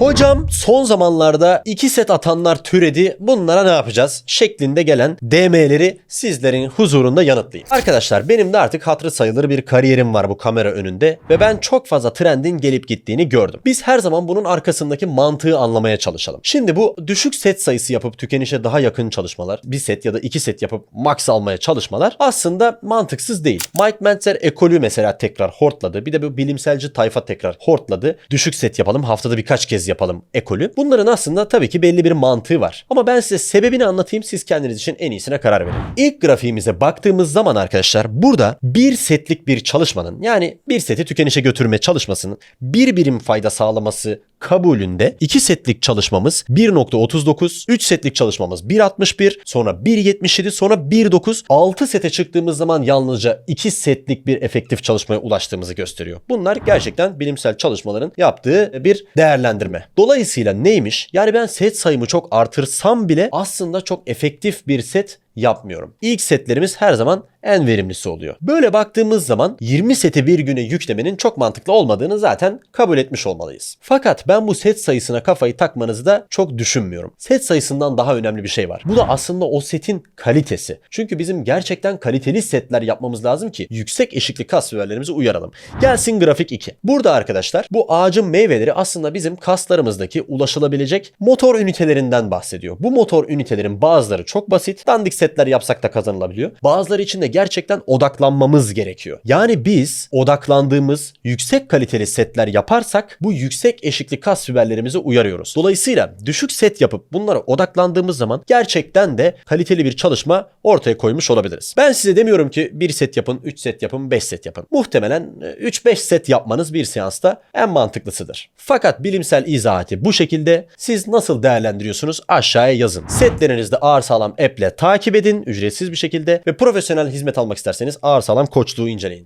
Hocam son zamanlarda iki set atanlar türedi bunlara ne yapacağız? Şeklinde gelen DM'leri sizlerin huzurunda yanıtlayayım. Arkadaşlar benim de artık hatırı sayılır bir kariyerim var bu kamera önünde ve ben çok fazla trendin gelip gittiğini gördüm. Biz her zaman bunun arkasındaki mantığı anlamaya çalışalım. Şimdi bu düşük set sayısı yapıp tükenişe daha yakın çalışmalar, bir set ya da iki set yapıp max almaya çalışmalar aslında mantıksız değil. Mike Mentzer ekolü mesela tekrar hortladı. Bir de bu bilimselci tayfa tekrar hortladı. Düşük set yapalım, haftada birkaç kez yapalım ekolü. Bunların aslında tabii ki belli bir mantığı var. Ama ben size sebebini anlatayım. Siz kendiniz için en iyisine karar verin. İlk grafiğimize baktığımız zaman arkadaşlar burada bir setlik bir çalışmanın yani bir seti tükenişe götürme çalışmasının bir birim fayda sağlaması kabulünde 2 setlik çalışmamız 1.39, 3 setlik çalışmamız 1.61, sonra 1.77, sonra 1.9, 6 sete çıktığımız zaman yalnızca 2 setlik bir efektif çalışmaya ulaştığımızı gösteriyor. Bunlar gerçekten bilimsel çalışmaların yaptığı bir değerlendirme. Dolayısıyla neymiş? Yani ben set sayımı çok artırsam bile aslında çok efektif bir set yapmıyorum. İlk setlerimiz her zaman en verimlisi oluyor. Böyle baktığımız zaman 20 seti bir güne yüklemenin çok mantıklı olmadığını zaten kabul etmiş olmalıyız. Fakat ben bu set sayısına kafayı takmanızı da çok düşünmüyorum. Set sayısından daha önemli bir şey var. Bu da aslında o setin kalitesi. Çünkü bizim gerçekten kaliteli setler yapmamız lazım ki yüksek eşikli kas fiberlerimizi uyaralım. Gelsin grafik 2. Burada arkadaşlar bu ağacın meyveleri aslında bizim kaslarımızdaki ulaşılabilecek motor ünitelerinden bahsediyor. Bu motor ünitelerin bazıları çok basit. Dandik setler yapsak da kazanılabiliyor. Bazıları için de gerçekten odaklanmamız gerekiyor. Yani biz odaklandığımız yüksek kaliteli setler yaparsak bu yüksek eşikli kas fiberlerimizi uyarıyoruz. Dolayısıyla düşük set yapıp bunlara odaklandığımız zaman gerçekten de kaliteli bir çalışma ortaya koymuş olabiliriz. Ben size demiyorum ki 1 set yapın, 3 set yapın, 5 set yapın. Muhtemelen e, 3-5 set yapmanız bir seansta en mantıklısıdır. Fakat bilimsel izahatı bu şekilde siz nasıl değerlendiriyorsunuz aşağıya yazın. Setlerinizde ağır sağlam app'le takip edin ücretsiz bir şekilde ve profesyonel hizmet almak isterseniz ağır sağlam koçluğu inceleyin.